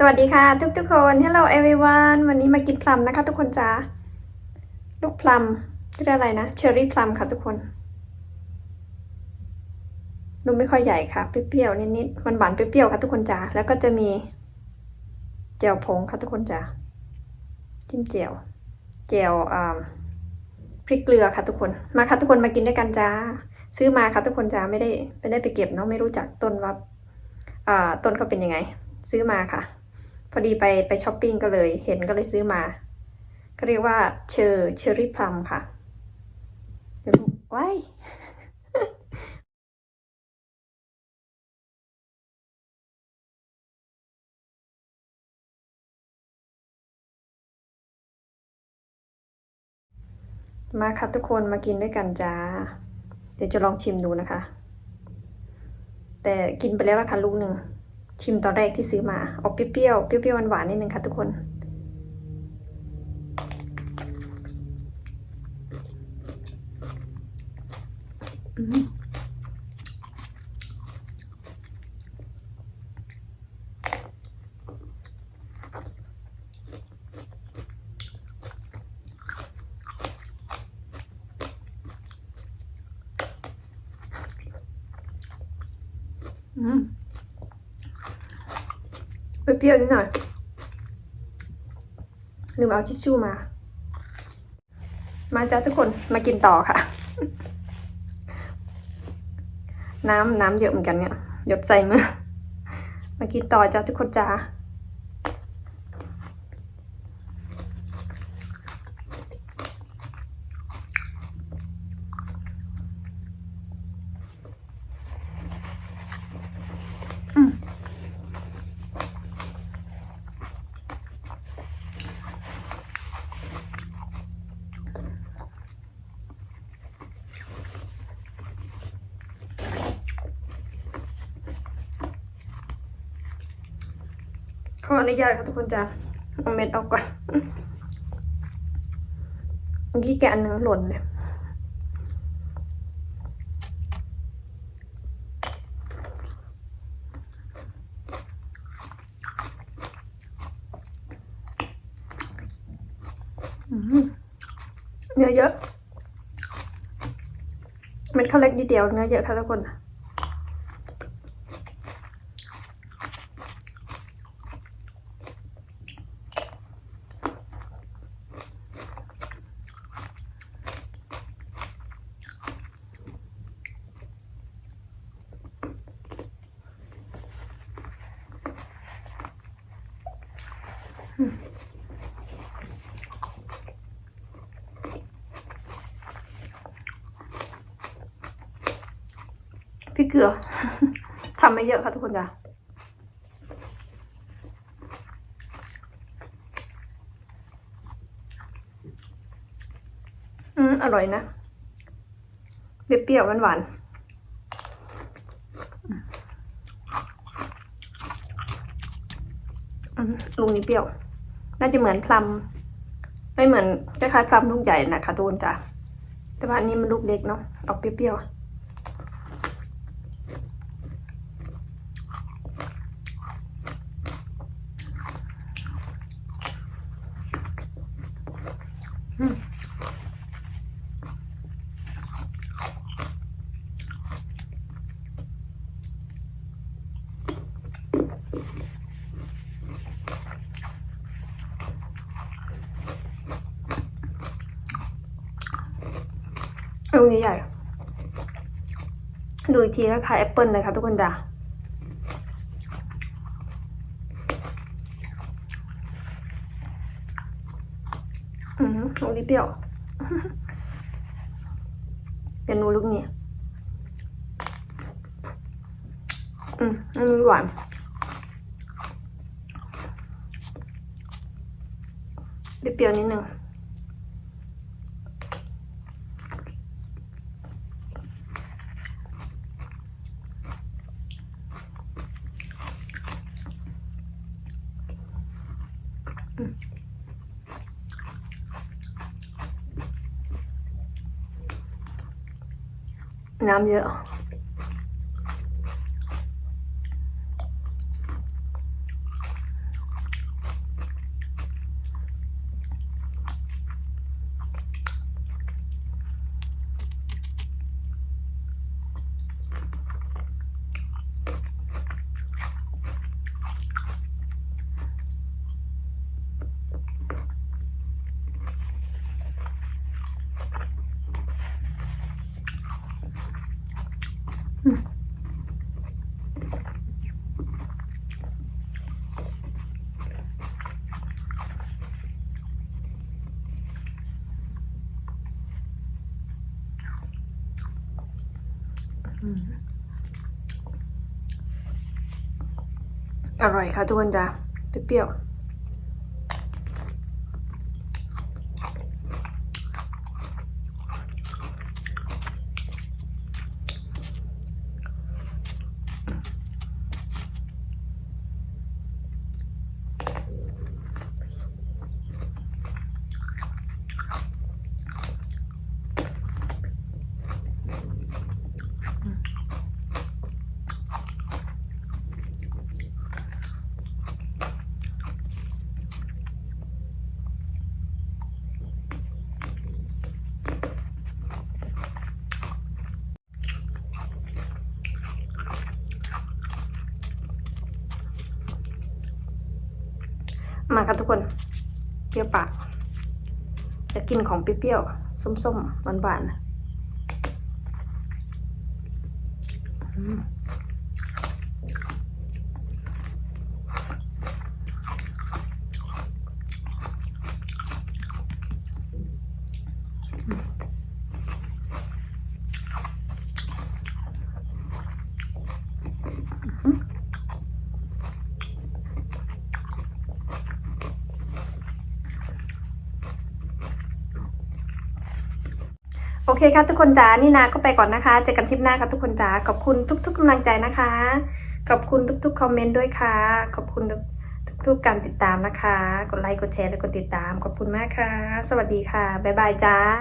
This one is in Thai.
สวัสดีค่ะทุกทุกๆคน Hello everyone วันนี้มากินพลัมนะคะ ทุกคนจ้าลูกพลัมเรียกอะไรนะเชอร์รี่พลัมค่ะทุกคนดูไม่ค่อยใหญ่ค่ะเปรี้ยวๆนิดๆหวานๆเปรี้ยวๆค่ะทุกคนจ้าแล้วก็จะมีเจียวผงค่ะทุกคนจ้าจิ้มเจียวเจียวพริกเกลือค่ะทุกคนมาค่ะทุกคนมากินด้วยกันจ้า ซื้อมาค่ะทุกคนจ้าไม่ได้ไม่ได้ไปเก็บเนาะไม่รู้จักต้นว่าอ่าต้นเขาเป็นยังไง ซื้อมาค่ะ พอดีไปไปช้อปปิ้งก็เลย เห็นก็เลยซื้อมาก็เรียกว่าเชอร์เชอรี่พลัมค่ะเดี๋ยวดูว้ายมาค่ะทุกคนมากินด้วยกันจ้า เดี๋ยวจะลองชิมดูนะคะ แต่กินไปแล้วละค่ะลูกหนึ่ง ชิมตอนแรกที่ซื้อมาออกเปรี้ยวๆเปรี้ยวๆหวานๆนิดนึงค่ะทุกคน อืมอืม เปรี้ยวๆนิดหน่อยลืมเอาทิชชู่มา มาจ้าทุกคนมากินต่อค่ะ น้ำน้ำเยอะเหมือนกันเนี่ยหยดใส่มือมากินต่อจ้าทุกคนจ้า ออนุญาตค่ะทุกคนจ้าเอาเม็ดออกก่อนเมื่อกี้แกะอันหนึ่งหล่นเลยอืมเนื้อเยอะ เม็ดข้าวเล็กนิดเดียวเนื้อเยอะค่ะทุกคน พี่เกลือทำไม่เยอะค่ะทุกคนจ้ะอืม อร่อยนะเปรี้ยวๆหวานๆลุงนี่เปรี้ยว น่าจะเหมือนพลัมไม่เหมือนคล้ายๆพลัมลูกใหญ่นะคะทุนจ้ะแต่ว่าอันนี้มันลูกเล็กเนาะออกเปรี้ยวๆ ลูกนี้ใหญ่ ดูอีกทีก็คล้ายแอปเปิลเลยค่ะทุกคนจ้ะอืมลูกนี้เปรี้ยวเป็นนูลูกนี้อืมอันนี้หวานเปรี้ยวนิดนึง น้ำเอร่อยค่ะทุกคนจ้ะเปรี้ยว มาค่ะทุกคน เปรี้ยวปากจะกินของเปรี้ยวๆส้มๆหวานๆอื โอเคค่ะทุกคนจ้านี่นาก็ไปก่อนนะคะ เจอกันคลิปหน้าค่ะทุกคนจ้าขอบคุณทุก ๆกำลังใจนะคะ ขอบคุณทุกๆคอมเมนต์ด้วยค่ะ ขอบคุณทุกๆการติดตามนะคะ กดไลค์ กดแชร์ และกดติดตาม ขอบคุณมากค่ะ สวัสดีค่ะ บ๊ายบายจ้า